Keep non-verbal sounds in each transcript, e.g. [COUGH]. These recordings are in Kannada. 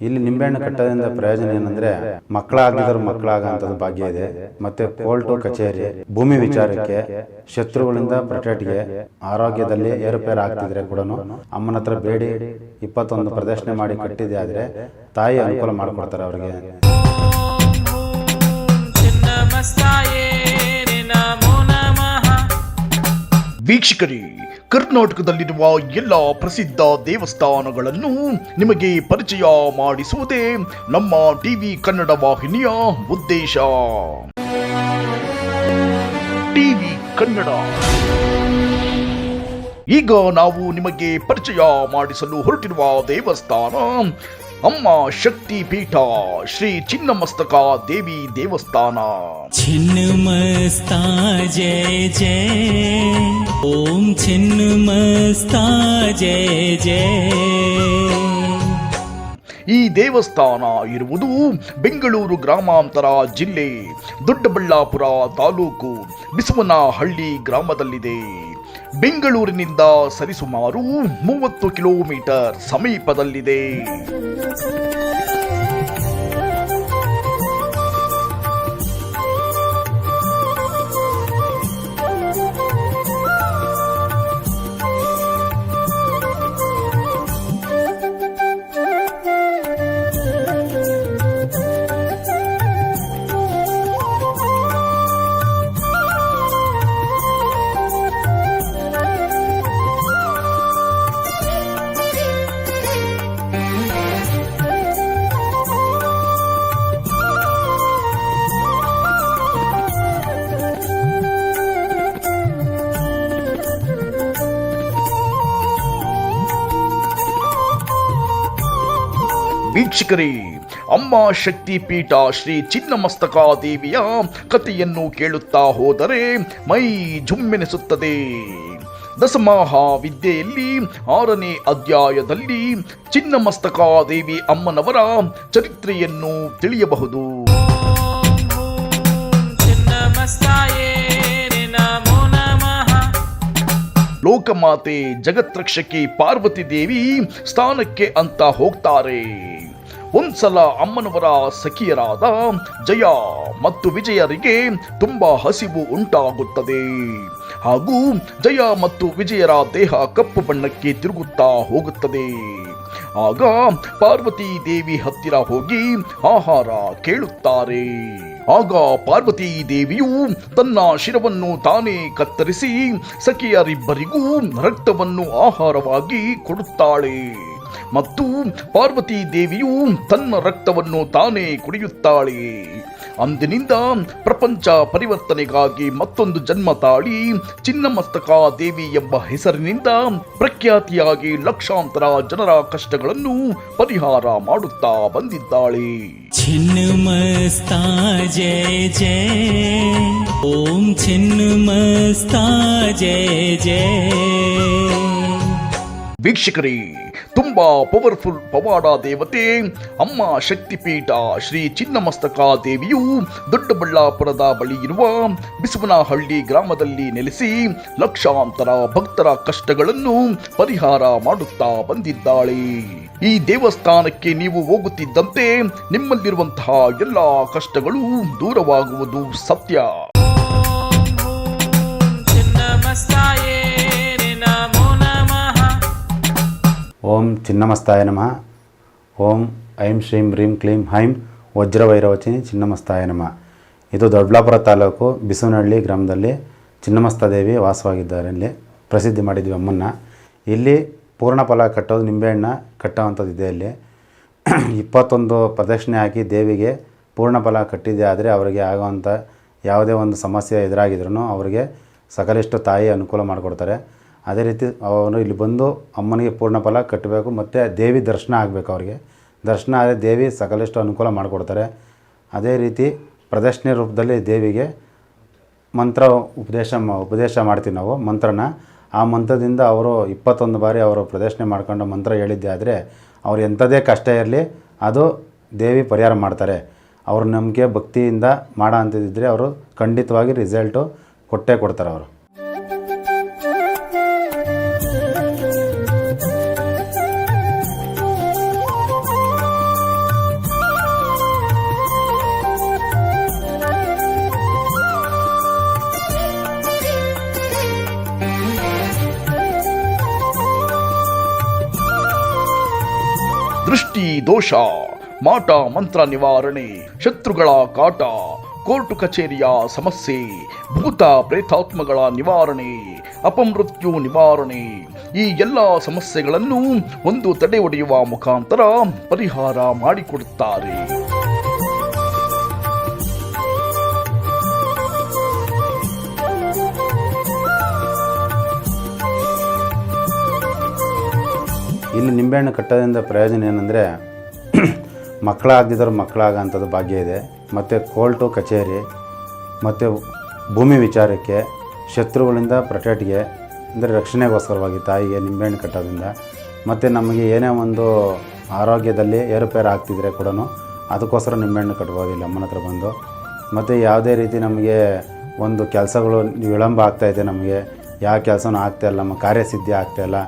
ಇಲ್ಲಿ ನಿಂಬೆಹಣ್ಣು ಕಟ್ಟೋದ್ರಿಂದ ಪ್ರಯೋಜನ ಏನಂದ್ರೆ ಮಕ್ಕಳಾಗಿದ್ರು ಮಕ್ಕಳಾಗಂತದ್ದು ಭಾಗ್ಯ ಇದೆ. ಮತ್ತೆ ಕೋರ್ಟು ಕಚೇರಿ ಭೂಮಿ ವಿಚಾರಕ್ಕೆ ಶತ್ರುಗಳಿಂದ ಪ್ರೊಟೆಕ್ಟ್ಗೆ ಆರೋಗ್ಯದಲ್ಲಿ ಏರುಪೇರು ಆಗ್ತಿದ್ರೆ ಕೂಡ ಅಮ್ಮನ ಹತ್ರ ಬೇಡಿ ಇಪ್ಪತ್ತೊಂದು ಪ್ರದರ್ಶನ ಮಾಡಿ ಕಟ್ಟಿದೆ ಆದ್ರೆ ತಾಯಿ ಅನುಕೂಲ ಮಾಡಿಕೊಡ್ತಾರೆ ಅವ್ರಿಗೆ. ವೀಕ್ಷಕರೇ ಕರ್ನಾಟಕದಲ್ಲಿರುವ ಎಲ್ಲ ಪ್ರಸಿದ್ಧ ದೇವಸ್ಥಾನಗಳನ್ನು ನಿಮಗೆ ಪರಿಚಯ ಮಾಡಿಸುವುದೇ ನಮ್ಮ ಟಿವಿ ಕನ್ನಡ ವಾಹಿನಿಯ ಉದ್ದೇಶ. ಟಿವಿ ಕನ್ನಡ. ಈಗ ನಾವು ನಿಮಗೆ ಪರಿಚಯ ಮಾಡಿಸಲು ಹೊರಟಿರುವ ದೇವಸ್ಥಾನ ಅಮ್ಮ ಶಕ್ತಿ ಪೀಠ ಶ್ರೀ ಚಿನ್ನಮಸ್ತಕ ದೇವಿ ದೇವಸ್ಥಾನ. ಚಿನ್ನಮಸ್ತಾ ಜಯ ಜಯ. ಓಂ ಚಿನ್ನಮಸ್ತಾ ಜಯ ಜಯ. ಈ ದೇವಸ್ಥಾನ ಇರುವುದು ಬೆಂಗಳೂರು ಗ್ರಾಮಾಂತರ ಜಿಲ್ಲೆ ದೊಡ್ಡಬಳ್ಳಾಪುರ ತಾಲೂಕು ಬಿಸುವನಹಳ್ಳಿ ಗ್ರಾಮದಲ್ಲಿದೆ. ಬೆಂಗಳೂರಿನಿಂದ ಸರಿಸುಮಾರು ಮೂವತ್ತು ಕಿಲೋಮೀಟರ್ ಸಮೀಪದಲ್ಲಿದೆ. ವೀಕ್ಷಕರೇ, ಅಮ್ಮ ಶಕ್ತಿ ಪೀಠ ಶ್ರೀ ಚಿನ್ನಮಸ್ತಕ ದೇವಿಯ ಕಥೆಯನ್ನು ಕೇಳುತ್ತಾ ಹೋದರೆ ಮೈ ಜುಮ್ಮೆನಿಸುತ್ತದೆ ದಸಮಹಾವಿದ್ಯೆಯಲ್ಲಿ ಆರನೇ ಅಧ್ಯಾಯದಲ್ಲಿ ಚಿನ್ನಮಸ್ತಕ ದೇವಿ ಅಮ್ಮನವರ ಚರಿತ್ರೆಯನ್ನು ತಿಳಿಯಬಹುದು. ಲೋಕಮಾತೆ ಜಗತ್ರಕ್ಷಕಿ ಪಾರ್ವತಿ ದೇವಿ ಸ್ಥಾನಕ್ಕೆ ಅಂತ ಹೋಗ್ತಾರೆ. ಒಂದ್ಸಲ ಅಮ್ಮನವರ ಸಖಿಯರಾದ ಜಯ ಮತ್ತು ವಿಜಯರಿಗೆ ತುಂಬಾ ಹಸಿವು ಉಂಟಾಗುತ್ತದೆ. ಹಾಗೂ ಜಯ ಮತ್ತು ವಿಜಯರ ದೇಹ ಕಪ್ಪು ಬಣ್ಣಕ್ಕೆ ತಿರುಗುತ್ತಾ ಹೋಗುತ್ತದೆ. ಆಗ ಪಾರ್ವತಿ ದೇವಿ ಹತ್ತಿರ ಹೋಗಿ ಆಹಾರ ಕೇಳುತ್ತಾರೆ. ಆಗ ಪಾರ್ವತಿ ದೇವಿಯು ತನ್ನ ಶಿರವನ್ನು ತಾನೇ ಕತ್ತರಿಸಿ ಸಖಿಯರಿಬ್ಬರಿಗೂ ರಕ್ತವನ್ನು ಆಹಾರವಾಗಿ ಕೊಡುತ್ತಾಳೆ. ಮತ್ತು ಪಾರ್ವತಿ ದೇವಿಯು ತನ್ನ ರಕ್ತವನ್ನು ತಾನೇ ಕುಡಿಯುತ್ತಾಳೆ ಅಂದಿನಿಂದ ಪ್ರಪಂಚ ಪರಿವರ್ತನೆಗಾಗಿ ಮತ್ತೊಂದು ಜನ್ಮ ತಾಳಿ ಚಿನ್ನಮಸ್ತಕ ದೇವಿ ಎಂಬ ಹೆಸರಿನಿಂದ ಪ್ರಖ್ಯಾತಿಯಾಗಿ ಲಕ್ಷಾಂತರ ಜನರ ಕಷ್ಟಗಳನ್ನು ಪರಿಹಾರ ಮಾಡುತ್ತಾ ಬಂದಿದ್ದಾಳೆ छिन्नमस्ता जय जय ॐ छिन्नमस्ता जय जय ವೀಕ್ಷಕರೇ ತುಂಬಾ ಪವರ್ಫುಲ್ ಪವಾಡ ದೇವತೆ, ಅಮ್ಮ ಶಕ್ತಿಪೀಠ ಶ್ರೀ ಚಿನ್ನಮಸ್ತಕ ದೇವಿಯು ದೊಡ್ಡಬಳ್ಳಾಪುರದ ಬಳಿ ಇರುವ ಬಿಸುವನಹಳ್ಳಿ ಗ್ರಾಮದಲ್ಲಿ ನೆಲೆಸಿ ಲಕ್ಷಾಂತರ ಭಕ್ತರ ಕಷ್ಟಗಳನ್ನು ಪರಿಹಾರ ಮಾಡುತ್ತಾ ಬಂದಿದ್ದಾಳೆ. ಈ ದೇವಸ್ಥಾನಕ್ಕೆ ನೀವು ಹೋಗುತ್ತಿದ್ದಂತೆ ನಿಮ್ಮಲ್ಲಿರುವಂತಹ ಎಲ್ಲ ಕಷ್ಟಗಳು ದೂರವಾಗುವುದು ಸತ್ಯ. ಓಂ ಚಿನ್ನಮಸ್ತಾಯ ನಮಃ. ಓಂ ಐಂ ಶ್ರೀಂ ರೀಂ ಕ್ಲೀಂ ಹೈಂ ವಜ್ರವೈರವಚಿನಿ ಚಿನ್ನಮಸ್ತಾಯ ನಮಃ. ಇದು ದೊಡ್ಡಬಳ್ಳಾಪುರ ತಾಲೂಕು ಬಿಸುನಹಳ್ಳಿ ಗ್ರಾಮದಲ್ಲಿ ಚಿನ್ನಮಸ್ತ ದೇವಿ ವಾಸವಾಗಿದ್ದಾರೆ. ಇಲ್ಲಿ ಪ್ರಸಿದ್ಧಿ ಮಾಡಿದ್ವಿ ಅಮ್ಮನ್ನ. ಇಲ್ಲಿ ಪೂರ್ಣ ಫಲ ಕಟ್ಟೋದು ನಿಂಬೆಹಣ್ಣ ಕಟ್ಟೋವಂಥದ್ದು ಇದೆ ಇಲ್ಲಿ [CLEARS THROAT] ಇಪ್ಪತ್ತೊಂದು ಪ್ರದಕ್ಷಿಣೆ ಹಾಕಿ ದೇವಿಗೆ ಪೂರ್ಣ ಫಲ ಕಟ್ಟಿದೆ ಆದರೆ ಅವರಿಗೆ ಆಗೋವಂಥ ಯಾವುದೇ ಒಂದು ಸಮಸ್ಯೆ ಎದುರಾಗಿದ್ರೂ ಅವರಿಗೆ ಸಕಲಿಷ್ಟು ತಾಯಿ ಅನುಕೂಲ ಮಾಡಿಕೊಡ್ತಾರೆ. ಅದೇ ರೀತಿ ಅವನು ಇಲ್ಲಿ ಬಂದು ಅಮ್ಮನಿಗೆ ಪೂರ್ಣ ಫಲ ಕಟ್ಟಬೇಕು, ಮತ್ತು ದೇವಿ ದರ್ಶನ ಆಗಬೇಕು ಅವರಿಗೆ. ದರ್ಶನ ಆದರೆ ದೇವಿ ಸಕಲಿಷ್ಟು ಅನುಕೂಲ ಮಾಡಿಕೊಡ್ತಾರೆ. ಅದೇ ರೀತಿ ಪ್ರದರ್ಶನ ರೂಪದಲ್ಲಿ ದೇವಿಗೆ ಮಂತ್ರ ಉಪದೇಶ ಉಪದೇಶ ಮಾಡ್ತೀವಿ ನಾವು, ಮಂತ್ರನ. ಆ ಮಂತ್ರದಿಂದ ಅವರು ಇಪ್ಪತ್ತೊಂದು ಬಾರಿ ಅವರು ಪ್ರದರ್ಶನ ಮಾಡ್ಕೊಂಡು ಮಂತ್ರ ಹೇಳಿದ್ದೆ ಆದರೆ ಅವ್ರು ಎಂಥದೇ ಕಷ್ಟ ಇರಲಿ, ಅದು ದೇವಿ ಪರಿಹಾರ ಮಾಡ್ತಾರೆ. ಅವರು ನಂಬಿಕೆ ಭಕ್ತಿಯಿಂದ ಮಾಡೋ ಅಂಥದ್ದಿದ್ರೆ ಅವರು ಖಂಡಿತವಾಗಿ ರಿಸಲ್ಟು ಕೊಟ್ಟೇ ಕೊಡ್ತಾರೆ ಅವರು. ದೃಷ್ಟಿ ದೋಷ. ಮಾಟ, ಮಂತ್ರ ನಿವಾರಣೆ, ಶತ್ರುಗಳ ಕಾಟ, ಕೋರ್ಟು ಕಚೇರಿಯ ಸಮಸ್ಯೆ, ಭೂತ ಪ್ರೇತಾತ್ಮಗಳ ನಿವಾರಣೆ, ಅಪಮೃತ್ಯು ನಿವಾರಣೆ. ಈ ಎಲ್ಲ ಸಮಸ್ಯೆಗಳನ್ನು ಒಂದು ತಡೆ ಒಡೆಯುವ ಮುಖಾಂತರ ಪರಿಹಾರ ಮಾಡಿಕೊಡುತ್ತಾರೆ. ಇಲ್ಲಿ ನಿಂಬೆಹಣ್ಣು ಕಟ್ಟೋದ್ರಿಂದ ಪ್ರಯೋಜನ ಏನಂದರೆ [CLEARS THROAT] ಮಕ್ಕಳಾಗದಿದ್ದವ್ರು ಮಕ್ಕಳಾಗೋಂಥದ್ದು ಭಾಗ್ಯ ಇದೆ. ಮತ್ತು ಕೋರ್ಟು, ಕಚೇರಿ, ಮತ್ತು ಭೂಮಿ ವಿಚಾರಕ್ಕೆ, ಶತ್ರುಗಳಿಂದ ಪ್ರೊಟೆಕ್ಟ್ಗೆ ಅಂದರೆ ರಕ್ಷಣೆಗೋಸ್ಕರವಾಗಿ ತಾಯಿಗೆ ನಿಂಬೆಹಣ್ಣು ಕಟ್ಟೋದ್ರಿಂದ. ಮತ್ತು ನಮಗೆ ಏನೇ ಒಂದು ಆರೋಗ್ಯದಲ್ಲಿ ಏರುಪೇರು ಆಗ್ತಿದ್ರೆ ಕೂಡ ಅದಕ್ಕೋಸ್ಕರ ನಿಂಬೆಹಣ್ಣು ಕಟ್ಬೋದು ಇಲ್ಲಿ ಅಮ್ಮನ ಹತ್ರ ಬಂದು. ಮತ್ತು ಯಾವುದೇ ರೀತಿ ನಮಗೆ ಒಂದು ಕೆಲಸಗಳು ವಿಳಂಬ ಆಗ್ತಾಯಿದೆ ನಮಗೆ, ಯಾವ ಕೆಲಸನೂ ಆಗ್ತಾಯಿಲ್ಲ ನಮ್ಮ ಕಾರ್ಯಸಿದ್ಧಿ ಆಗ್ತಾಯಿಲ್ಲ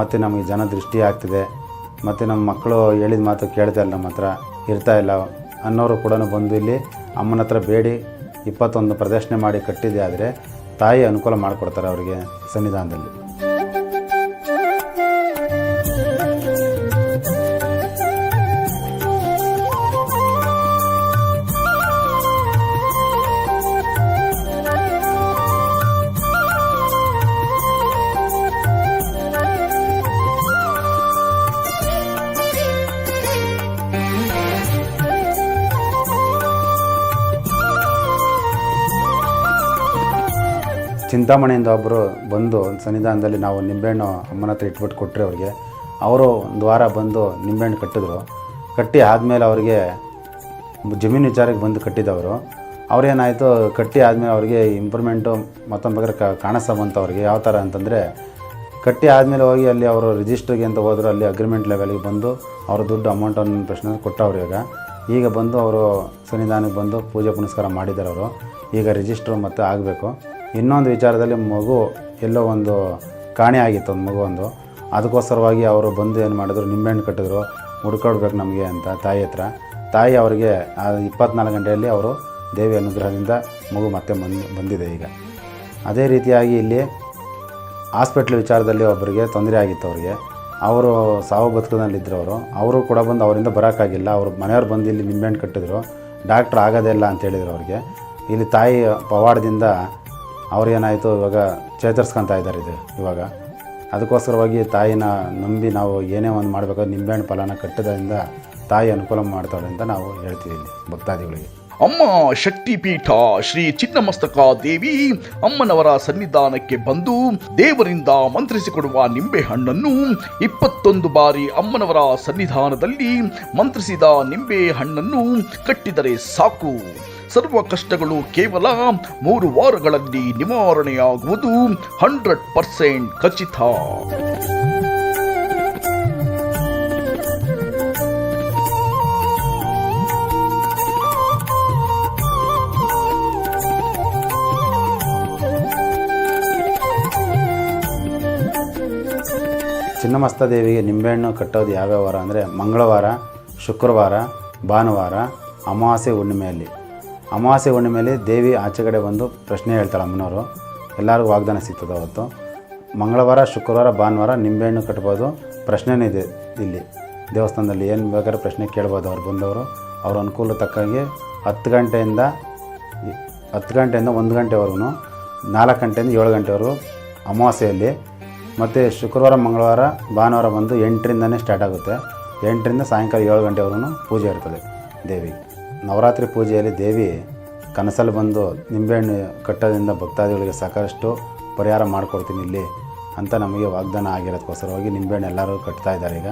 ಮತ್ತು ನಮಗೆ ಜನ ದೃಷ್ಟಿ ಆಗ್ತಿದೆ. ಮತ್ತು ನಮ್ಮ ಮಕ್ಕಳು ಹೇಳಿದ ಮಾತು ಕೇಳ್ತಾ ಇಲ್ಲ ನಮ್ಮ ಹತ್ರ, ಇರ್ತಾ ಇಲ್ಲ. ಅನ್ನೋರು ಕೂಡ ಬಂದು ಇಲ್ಲಿ ಅಮ್ಮನ ಹತ್ರ ಬೇಡಿ, ಇಪ್ಪತ್ತೊಂದು ಪ್ರದರ್ಶನ ಮಾಡಿ ಕಟ್ಟಿದೆ ಆದರೆ ತಾಯಿ ಅನುಕೂಲ ಮಾಡಿಕೊಡ್ತಾರೆ ಅವರಿಗೆ ಸನ್ನಿಧಾನದಲ್ಲಿ. ಚಿಂತಾಮಣಿಯಿಂದ ಒಬ್ಬರು ಬಂದು ಸನ್ನಿಧಾನದಲ್ಲಿ ನಾವು ನಿಂಬೆಹಣ್ಣು ಅಮ್ಮನ ಹತ್ರ ಇಟ್ಬಿಟ್ಟು ಕೊಟ್ಟರೆ ಅವ್ರಿಗೆ, ಅವರು ಒಂದು ವಾರ ಬಂದು ನಿಂಬೆಹಣ್ಣು ಕಟ್ಟಿದ್ರು. ಕಟ್ಟಿ ಆದಮೇಲೆ ಅವರಿಗೆ ಜಮೀನು ವಿಚಾರಕ್ಕೆ ಬಂದು ಕಟ್ಟಿದವರು. ಅವ್ರೇನಾಯಿತು, ಕಟ್ಟಿ ಆದಮೇಲೆ ಅವ್ರಿಗೆ ಇಂಪ್ರೂವ್ಮೆಂಟು ಮತ್ತೊಂದು ಬೇಕಾದ್ರೆ ಕಾಣಿಸ್ತಾ ಬಂತು ಅವ್ರಿಗೆ. ಯಾವ ಥರ ಅಂತಂದರೆ, ಕಟ್ಟಿ ಆದಮೇಲೆ ಹೋಗಿ ಅಲ್ಲಿ ಅವರು ರಿಜಿಸ್ಟ್ರಿಗೆ ಅಂತ ಹೋದ್ರು, ಅಲ್ಲಿ ಅಗ್ರಿಮೆಂಟ್ ಲೆವೆಲ್ಗೆ ಬಂದು ಅವ್ರ ದುಡ್ಡು ಅಮೌಂಟನ್ನು ಪ್ರಶ್ನೆ ಕೊಟ್ಟವ್ರು ಈಗ. ಈಗ ಬಂದು ಅವರು ಸನ್ನಿಧಾನಕ್ಕೆ ಬಂದು ಪೂಜೆ ಪುನಸ್ಕಾರ ಮಾಡಿದ್ದಾರೆ ಅವರು. ಈಗ ರಿಜಿಸ್ಟ್ರು ಮತ್ತೆ ಆಗಬೇಕು. ಇನ್ನೊಂದು ವಿಚಾರದಲ್ಲಿ ಮಗು ಎಲ್ಲೋ ಒಂದು ಕಾಣೆ ಆಗಿತ್ತು, ಒಂದು ಮಗು ಒಂದು. ಅದಕ್ಕೋಸ್ಕರವಾಗಿ ಅವರು ಬಂದು ಏನು ಮಾಡಿದ್ರು ನಿಂಬೆಹಣ್ಣು ಕಟ್ಟಿದ್ರು ಹುಡ್ಕೊಡ್ಬೇಕು ನಮಗೆ ಅಂತ ತಾಯಿ ಹತ್ರ. ತಾಯಿ ಅವರಿಗೆ ಇಪ್ಪತ್ನಾಲ್ಕು ಗಂಟೆಯಲ್ಲಿ ಅವರು ದೇವಿ ಅನುಗ್ರಹದಿಂದ ಮಗು ಮತ್ತೆ ಬಂದು, ಬಂದಿದೆ ಈಗ. ಅದೇ ರೀತಿಯಾಗಿ ಇಲ್ಲಿ ಹಾಸ್ಪಿಟ್ಲ್ ವಿಚಾರದಲ್ಲಿ ಒಬ್ಬರಿಗೆ ತೊಂದರೆ ಆಗಿತ್ತು ಅವರಿಗೆ. ಅವರು ಸಾವು ಬದುಕದಲ್ಲಿದ್ದರು ಅವರು ಅವರು ಕೂಡ ಬಂದು ಅವರಿಂದ ಬರೋಕ್ಕಾಗಿಲ್ಲ. ಅವರು ಮನೆಯವ್ರು ಬಂದು ಇಲ್ಲಿ ನಿಂಬೆಹಣ್ಣು ಕಟ್ಟಿದ್ರು. ಡಾಕ್ಟ್ರ್ ಆಗೋದೇ ಇಲ್ಲ ಅಂತ ಹೇಳಿದರು ಅವ್ರಿಗೆ. ಇಲ್ಲಿ ತಾಯಿ ಪವಾಡದಿಂದ ಅವ್ರಿಗೇನಾಯಿತು ಇವಾಗ ಚೇತರಿಸ್ಕೊತಾ ಇದ್ದಾರೆ ಇದು, ಇವಾಗ. ಅದಕ್ಕೋಸ್ಕರವಾಗಿ ತಾಯಿನ ನಂಬಿ ನಾವು ಏನೇ ಒಂದು ಮಾಡಬೇಕಾದ್ರೆ ನಿಂಬೆಹಣ್ಣು ಫಲನ ಕಟ್ಟೋದ್ರಿಂದ ತಾಯಿ ಅನುಕೂಲ ಮಾಡ್ತಾಳೆ ಅಂತ ನಾವು ಹೇಳ್ತೀವಿ ಭಕ್ತಾದಿಗಳಿಗೆ. ಅಮ್ಮ ಶಕ್ತಿಪೀಠ ಶ್ರೀ ಚಿನ್ನಮಸ್ತಕ ದೇವಿ ಅಮ್ಮನವರ ಸನ್ನಿಧಾನಕ್ಕೆ ಬಂದು ದೇವರಿಂದ ಮಂತ್ರಿಸಿಕೊಡುವ ನಿಂಬೆ ಹಣ್ಣನ್ನು ಇಪ್ಪತ್ತೊಂದು ಬಾರಿ ಅಮ್ಮನವರ ಸನ್ನಿಧಾನದಲ್ಲಿ ಮಂತ್ರಿಸಿದ ನಿಂಬೆ ಹಣ್ಣನ್ನು ಕಟ್ಟಿದರೆ ಸಾಕು. ಸರ್ವ ಕಷ್ಟಗಳು ಕೇವಲ ಮೂರು ವಾರಗಳಲ್ಲಿ ನಿವಾರಣೆಯಾಗುವುದು ಹಂಡ್ರೆಡ್ ಪರ್ಸೆಂಟ್ ಖಚಿತ. ಚಿನ್ನಮಸ್ತ ದೇವಿಗೆ ನಿಂಬೆಹಣ್ಣು ಕಟ್ಟೋದು ಯಾವ್ಯಾವ ವಾರ ಅಂದರೆ ಮಂಗಳವಾರ, ಶುಕ್ರವಾರ, ಭಾನುವಾರ, ಅಮಾವಾಸ್ಯೆ ಹುಣ್ಣಿಮೆಯಲ್ಲಿ. ಅಮಾವಾಸ್ಯೆ ಹುಣ್ಣಿಮೆಯಲ್ಲಿ ದೇವಿ ಆಚೆಗಡೆ ಬಂದು ಪ್ರಶ್ನೆ ಹೇಳ್ತಾಳೆ ಅಮ್ಮನವರು. ಎಲ್ಲರಿಗೂ ವಾಗ್ದಾನ ಸಿಗ್ತದೆ ಅವತ್ತು. ಮಂಗಳವಾರ, ಶುಕ್ರವಾರ, ಭಾನುವಾರ ನಿಂಬೆಹಣ್ಣು ಕಟ್ಬೋದು. ಪ್ರಶ್ನೆನೇ ಇದೆ ಇಲ್ಲಿ. ದೇವಸ್ಥಾನದಲ್ಲಿ ಏನು ಬೇಕಾದ್ರೆ ಪ್ರಶ್ನೆ ಕೇಳ್ಬೋದು ಅವ್ರು ಬಂದವರು. ಅವ್ರ ಅನುಕೂಲ ತಕ್ಕಂಗೆ ಹತ್ತು ಗಂಟೆಯಿಂದ ಹತ್ತು ಗಂಟೆಯಿಂದ ಒಂದು ಗಂಟೆವರೆಗೂ, ನಾಲ್ಕು ಗಂಟೆಯಿಂದ ಏಳು ಗಂಟೆವರೆಗೂ ಅಮಾವಾಸ್ಯೆಯಲ್ಲಿ ಮತ್ತು ಶುಕ್ರವಾರ, ಮಂಗಳವಾರ, ಭಾನುವಾರ ಬಂದು ಎಂಟರಿಂದನೇ ಸ್ಟಾರ್ಟ್ ಆಗುತ್ತೆ. ಎಂಟರಿಂದ ಸಾಯಂಕಾಲ ಏಳು ಗಂಟೆವರೆಗೂ ಪೂಜೆ ಇರ್ತದೆ ದೇವಿ ನವರಾತ್ರಿ ಪೂಜೆಯಲ್ಲಿ ದೇವಿ ಕನಸಲ್ಲಿ ಬಂದು ನಿಂಬೆಹಣ್ಣು ಕಟ್ಟೋದ್ರಿಂದ ಭಕ್ತಾದಿಗಳಿಗೆ ಸಾಕಷ್ಟು ಪರಿಹಾರ ಮಾಡಿಕೊಡ್ತೀನಿ ಇಲ್ಲಿ ಅಂತ ನಮಗೆ ವಾಗ್ದಾನ ಆಗಿರೋದಕ್ಕೋಸ್ಕರವಾಗಿ ನಿಂಬೆಹಣ್ಣು ಎಲ್ಲರೂ ಕಟ್ತಾ ಇದ್ದಾರೆ ಈಗ.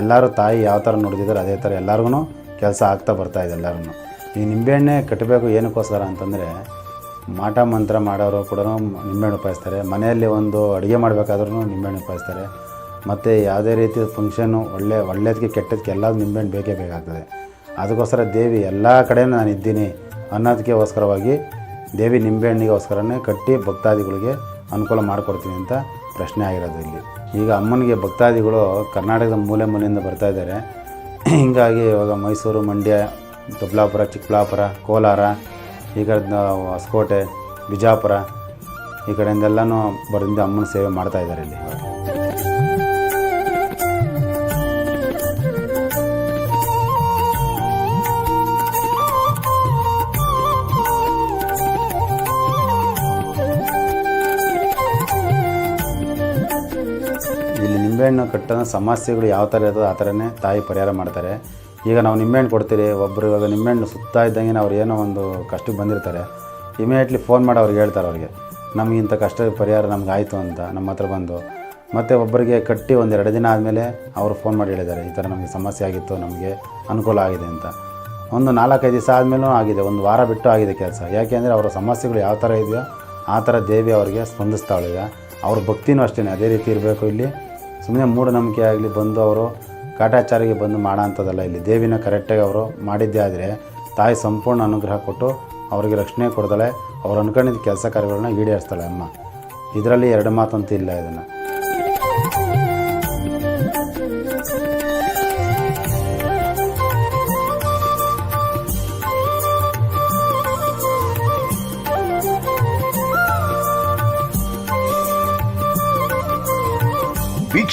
ಎಲ್ಲರೂ ತಾಯಿ ಯಾವ ಥರ ನೋಡಿದ್ರು ಅದೇ ಥರ ಎಲ್ಲರಿಗೂ ಕೆಲಸ ಆಗ್ತಾ ಬರ್ತಾ ಇದೆ ಎಲ್ಲರೂ ಈ ನಿಂಬೆಹಣ್ಣೆ ಕಟ್ಟಬೇಕು ಏನಕ್ಕೋಸ್ಕರ ಅಂತಂದರೆ ಮಾಟ ಮಂತ್ರ ಮಾಡೋರು ಕೂಡ ನಿಂಬೆಹಣ್ಣು ಉಪಯೋಗಿಸ್ತಾರೆ. ಮನೆಯಲ್ಲಿ ಒಂದು ಅಡುಗೆ ಮಾಡಬೇಕಾದ್ರೂ ನಿಂಬೆಹಣ್ಣು ಉಪಯೋಗಿಸ್ತಾರೆ. ಮತ್ತು ಯಾವುದೇ ರೀತಿಯ ಫಂಕ್ಷನ್ನು ಒಳ್ಳೆ ಒಳ್ಳೇದಕ್ಕೆ ಕೆಟ್ಟದಕ್ಕೆ ಎಲ್ಲ ನಿಂಬೆಹಣ್ಣು ಬೇಕೇ ಬೇಕಾಗ್ತದೆ. ಅದಕ್ಕೋಸ್ಕರ ದೇವಿ ಎಲ್ಲ ಕಡೆಯೂ ನಾನು ಇದ್ದೀನಿ ಅನ್ನೋದಕ್ಕೋಸ್ಕರವಾಗಿ ದೇವಿ ನಿಂಬೆಹಣ್ಣಿಗೋಸ್ಕರನೇ ಕಟ್ಟಿ ಭಕ್ತಾದಿಗಳಿಗೆ ಅನುಕೂಲ ಮಾಡಿಕೊಡ್ತೀನಿ ಅಂತ ಪ್ರಶ್ನೆ ಆಗಿರೋದು ಇಲ್ಲಿ. ಈಗ ಅಮ್ಮನಿಗೆ ಭಕ್ತಾದಿಗಳು ಕರ್ನಾಟಕದ ಮೂಲೆ ಮೂಲೆಯಿಂದ ಬರ್ತಾ ಇದ್ದಾರೆ. ಹೀಗಾಗಿ ಇವಾಗ ಮೈಸೂರು, ಮಂಡ್ಯ, ದೊಡ್ಡಬಳ್ಳಾಪುರ, ಚಿಕ್ಕಬಳ್ಳಾಪುರ, ಕೋಲಾರ, ಈ ಕಡೆ ಹೊಸಕೋಟೆ, ಬಿಜಾಪುರ ಈ ಕಡೆಯಿಂದೆಲ್ಲನೂ ಬರೆದಿಂದ ಅಮ್ಮನ ಸೇವೆ ಮಾಡ್ತಾ ಇದ್ದಾರೆ ಇಲ್ಲಿ ನಿಂಬೆಹಣ್ಣು ಕಟ್ಟನ ಸಮಸ್ಯೆಗಳು ಯಾವ ಥರ ಇರ್ತದೆ ಆ ಥರನೇ ತಾಯಿ ಪರಿಹಾರ ಮಾಡ್ತಾರೆ. ಈಗ ನಾವು ನಿಂಬೆಹಣ್ಣು ಕೊಡ್ತೀರಿ ಒಬ್ಬರು ಇವಾಗ ನಿಂಬೆಹಣ್ಣು ಸುತ್ತಾ ಇದ್ದಂಗೆ ಅವ್ರು ಏನೋ ಒಂದು ಕಷ್ಟಕ್ಕೆ ಬಂದಿರ್ತಾರೆ. ಇಮಿಡಿಯೇಟ್ಲಿ ಫೋನ್ ಮಾಡಿ ಅವ್ರಿಗೆ ಹೇಳ್ತಾರೆ ಅವ್ರಿಗೆ, ನಮಗೆ ಇಂಥ ಕಷ್ಟ ಪರಿಹಾರ ನಮ್ಗೆ ಆಯಿತು ಅಂತ ನಮ್ಮ ಹತ್ರ ಬಂದು. ಮತ್ತು ಒಬ್ಬರಿಗೆ ಕಟ್ಟಿ ಒಂದು ಎರಡು ದಿನ ಆದಮೇಲೆ ಅವರು ಫೋನ್ ಮಾಡಿ ಹೇಳಿದ್ದಾರೆ, ಈ ಥರ ನಮಗೆ ಸಮಸ್ಯೆ ಆಗಿತ್ತು, ನಮಗೆ ಅನುಕೂಲ ಆಗಿದೆ ಅಂತ. ಒಂದು ನಾಲ್ಕೈದು ದಿವಸ ಆದಮೇಲೂ ಆಗಿದೆ, ಒಂದು ವಾರ ಬಿಟ್ಟು ಆಗಿದೆ ಕೆಲಸ. ಯಾಕೆಂದರೆ ಅವರ ಸಮಸ್ಯೆಗಳು ಯಾವ ಥರ ಇದೆಯೋ ಆ ಥರ ದೇವಿ ಅವರಿಗೆ ಸ್ಪಂದಿಸ್ತಾಳೆ ಈಗ ಅವ್ರ ಭಕ್ತಿನೂ ಅಷ್ಟೇ ಅದೇ ರೀತಿ ಇರಬೇಕು ಇಲ್ಲಿ. ಸುಮ್ಮನೆ ಮೂಢನಂಬಿಕೆ ಆಗಲಿ ಬಂದು ಅವರು ಕಾಟಾಚಾರಿಗೆ ಬಂದು ಮಾಡೋಂಥದ್ದಲ್ಲ ಇಲ್ಲಿ ದೇವಿನ ಕರೆಕ್ಟಾಗಿ ಅವರು ಮಾಡಿದ್ದೇ ಆದರೆ ತಾಯಿ ಸಂಪೂರ್ಣ ಅನುಗ್ರಹ ಕೊಟ್ಟು ಅವರಿಗೆ ರಕ್ಷಣೆ ಕೊಡ್ತಾಳೆ ಅವ್ರು ಅನ್ಕೊಂಡಿದ್ದ ಕೆಲಸ ಕಾರ್ಯಗಳನ್ನ ಈಡೇರಿಸ್ತಾಳೆ ಅಮ್ಮ. ಇದರಲ್ಲಿ ಎರಡು ಮಾತಂತೂ ಇಲ್ಲ ಇದನ್ನು.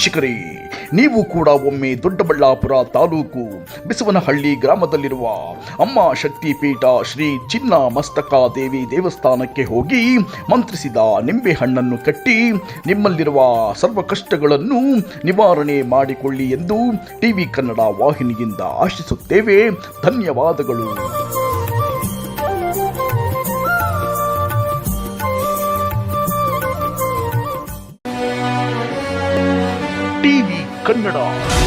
ವೀಕ್ಷಕರೇ, ನೀವು ಕೂಡ ಒಮ್ಮೆ ದೊಡ್ಡಬಳ್ಳಾಪುರ ತಾಲೂಕು ಬಿಸವನಹಳ್ಳಿ ಗ್ರಾಮದಲ್ಲಿರುವ ಅಮ್ಮ ಶಕ್ತಿ ಪೀಠ ಶ್ರೀ ಚಿನ್ನ ಮಸ್ತಕ ದೇವಿ ದೇವಸ್ಥಾನಕ್ಕೆ ಹೋಗಿ ಮಂತ್ರಿಸಿದ ನಿಂಬೆ ಹಣ್ಣನ್ನು ಕಟ್ಟಿ ನಿಮ್ಮಲ್ಲಿರುವ ಸರ್ವ ಕಷ್ಟಗಳನ್ನು ನಿವಾರಣೆ ಮಾಡಿಕೊಳ್ಳಿ ಎಂದು ಟಿವಿ ಕನ್ನಡ ವಾಹಿನಿಯಿಂದ ಆಶಿಸುತ್ತೇವೆ. ಧನ್ಯವಾದಗಳು. ಟಿವಿ ಕನ್ನಡ